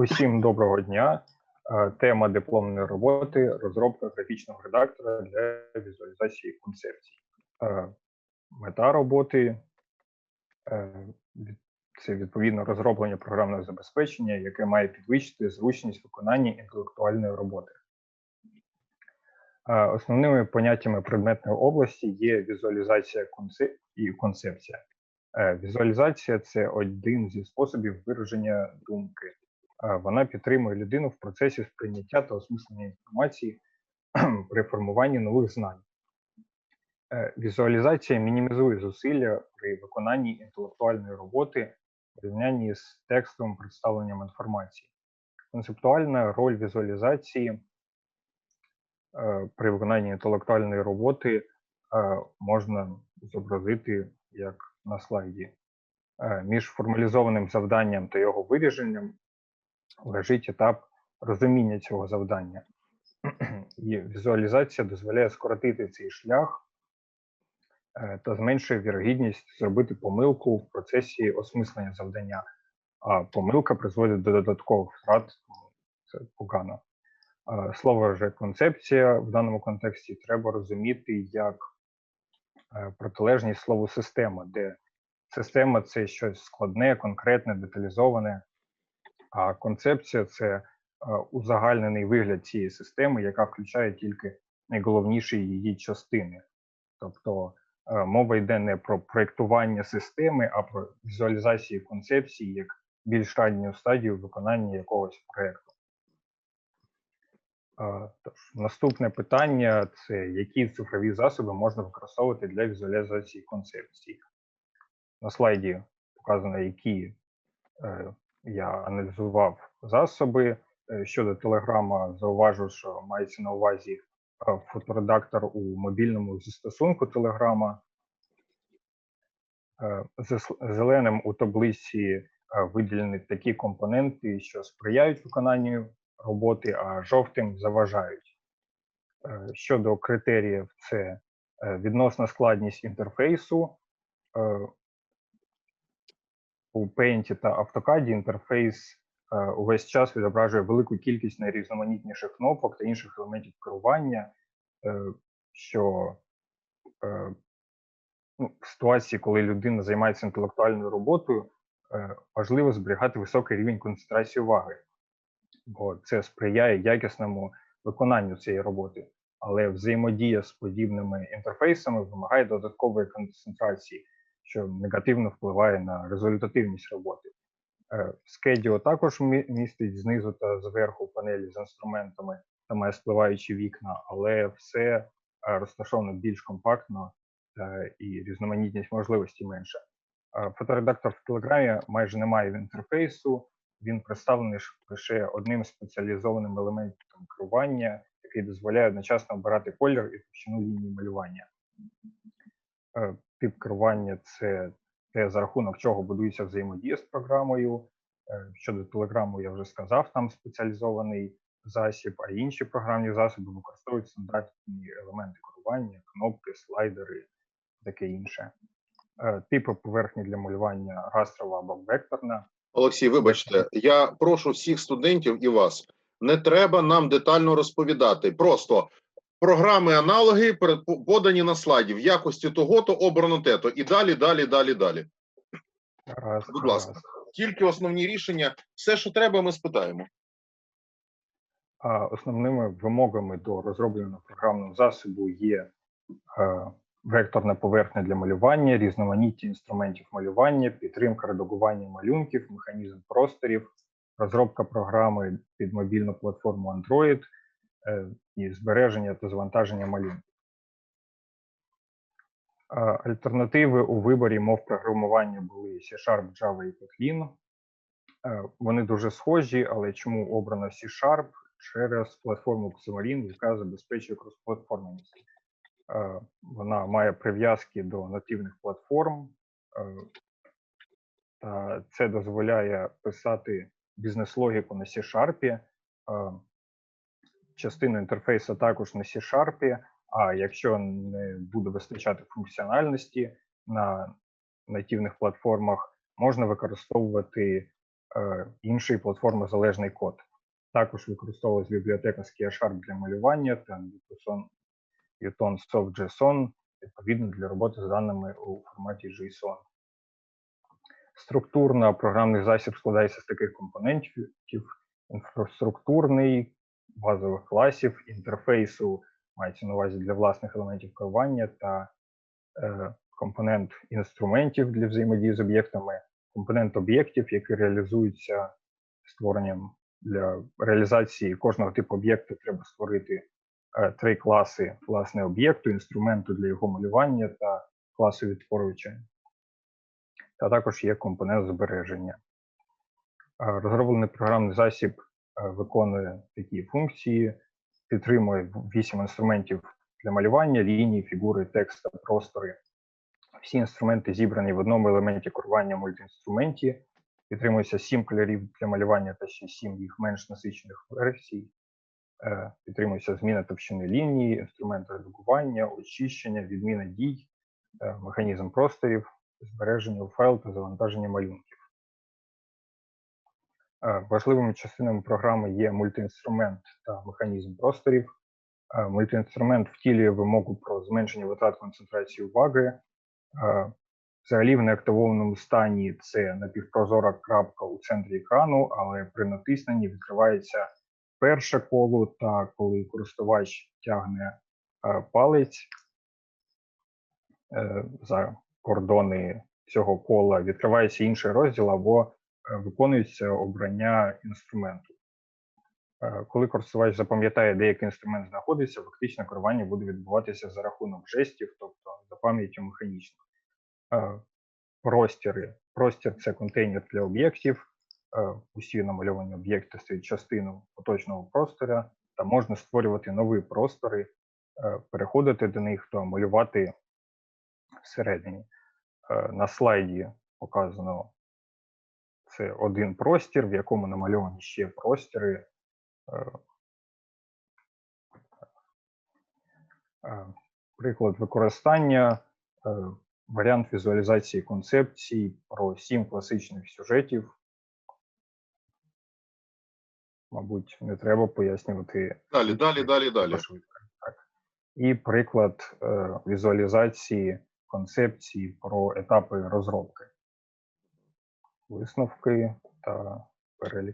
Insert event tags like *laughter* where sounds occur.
Усім доброго дня. Е, Тема дипломної роботи розробка графічного редактора для візуалізації концепцій. Е, Мета роботи е, це відповідно розроблення програмного забезпечення, яке має підвищити зручність виконання інтелектуальної роботи. Основними поняттями предметної області є візуалізація і концепція. Візуалізація це один зі способів вираження думки. Вона підтримує людину в процесі сприйняття та осмислення інформації *clears throat* при формуванні нових знань. Е, Візуалізація мінімізує зусилля при виконанні інтелектуальної роботи в порівнянні з текстовим представленням інформації. Концептуальна роль візуалізації е, при виконанні інтелектуальної роботи е, можна зобразити як на слайді. Між формалізованим завданням та його вирішенням лежить етап розуміння цього завдання. *clears throat* І візуалізація дозволяє скоротити цей шлях е, та зменшує вірогідність зробити помилку в процесі осмислення завдання. А помилка призводить до додаткових втрат, це погано. Е, Слово вже концепція в даному контексті треба розуміти як е, протилежність слову система, де система це щось складне, конкретне, деталізоване, а концепція це е, узагальнений вигляд цієї системи, яка включає тільки найголовніші її частини. Тобто е, мова йде не про проєктування системи, а про візуалізацію концепції як більш ранню стадію виконання якогось проєкту. Е, Тож, наступне питання це які цифрові засоби можна використовувати для візуалізації концепції. На слайді показано, які я аналізував засоби. Е, Щодо Телеграма, зауважу, що мається на увазі е, фоторедактор у мобільному застосунку Телеграма. Зеленим у таблиці е, виділені такі компоненти, що сприяють виконанню роботи, а жовтим заважають. Щодо критеріїв, це відносна складність інтерфейсу. У Paint та AutoCAD інтерфейс е, увесь час відображує велику кількість найрізноманітніших кнопок та інших елементів керування, е, що е, ну, в ситуації, коли людина займається інтелектуальною роботою, важливо зберігати високий рівень концентрації уваги, бо це сприяє якісному виконанню цієї роботи. Але взаємодія з подібними інтерфейсами вимагає додаткової концентрації, що негативно впливає на результативність роботи. Е, також містить знизу та зверху панелі з інструментами та має спливаючі вікна, але все е, розташовано більш компактно е, і різноманітність можливостей менша. Фоторедактор в Телеграмі майже не має інтерфейсу, він представлений лише одним спеціалізованим елементом керування, який дозволяє одночасно обирати колір і товщину лінії малювання. Е, Тип керування це те, за рахунок чого будується взаємодія з програмою. Е, Щодо телеграму, я вже сказав, там спеціалізований засіб, а інші програмні засоби використовують стандартні елементи керування, кнопки, слайдери, таке інше. Е, Типи поверхні для малювання растрова або векторна. Олексій, вибачте, я прошу всіх студентів і вас. Не треба нам детально розповідати. Просто програми аналоги подані на слайді в якості того, то обрано те-то. І далі, далі, далі, далі. Раз, Будь ласка. раз. Тільки основні рішення, все, що треба, ми спитаємо. Основними вимогами до розробленого програмного засобу є е, векторна поверхня для малювання, різноманіття інструментів малювання, підтримка редагування малюнків, механізм просторів, розробка програми під мобільну платформу Android і збереження та завантаження малюнків. Е, Альтернативи у виборі мов програмування були C-Sharp, Java і Kotlin. Е, Вони дуже схожі, але чому обрано C-Sharp? через платформу Xamarin, яка забезпечує кросплатформеність. Е, Вона має прив'язки до нативних платформ, е, та це дозволяє писати бізнес-логіку на C-Sharp. Частину інтерфейсу також на C-Sharp, а якщо не буде вистачати функціональності на нативних платформах, можна використовувати е, інший платформозалежний код. Також використовувалась бібліотека SkiaSharp для малювання та Newton Soft.json, відповідно для роботи з даними у форматі JSON. Структурно програмний засіб складається з таких компонентів: інфраструктурний, базових класів, інтерфейсу, мається на увазі для власних елементів керування та е, компонент інструментів для взаємодії з об'єктами, компонент об'єктів, які реалізуються створенням для реалізації кожного типу об'єкту треба створити е, три класи власне об'єкту, інструменту для його малювання та класу відтворювача. Та також є компонент збереження. Е, Розроблений програмний засіб виконує такі функції, підтримує вісім інструментів для малювання, лінії, фігури, текст та простори. Всі інструменти зібрані в одному елементі керування мультиінструменті. Підтримується сім кольорів для малювання та ще сім їх менш насичених версій. Е, Підтримується зміна товщини лінії, інструмент редагування, очищення, відміна дій, е, механізм просторів, збереження у файл та завантаження малюнків. Е, Важливими частинами програми є мультиінструмент та механізм просторів. Е, Мультиінструмент втілює вимогу про зменшення витрат концентрації уваги. Е, Взагалі в неактивованому стані це напівпрозора крапка у центрі екрану, але при натисненні відкривається перше коло, та коли користувач тягне палець за кордони цього кола, відкривається інший розділ або виконується обрання інструменту. Е, Коли користувач запам'ятає, де який інструмент знаходиться, фактично керування буде відбуватися за рахунок жестів, тобто за пам'яттю механічно. Е, Простіри. Простір це контейнер для об'єктів. Е, Усі намальовані об'єкти стають частиною поточного простору, та можна створювати нові простори, е, переходити до них та малювати всередині. Е, На слайді показано це один простір, в якому намальовані ще простіри. Е, е, Приклад використання, е, варіант візуалізації концепцій про сім класичних сюжетів. Мабуть, не треба пояснювати Далі, далі, далі, далі. Так. І приклад е, візуалізації концепції про етапи розробки, висновки та перелік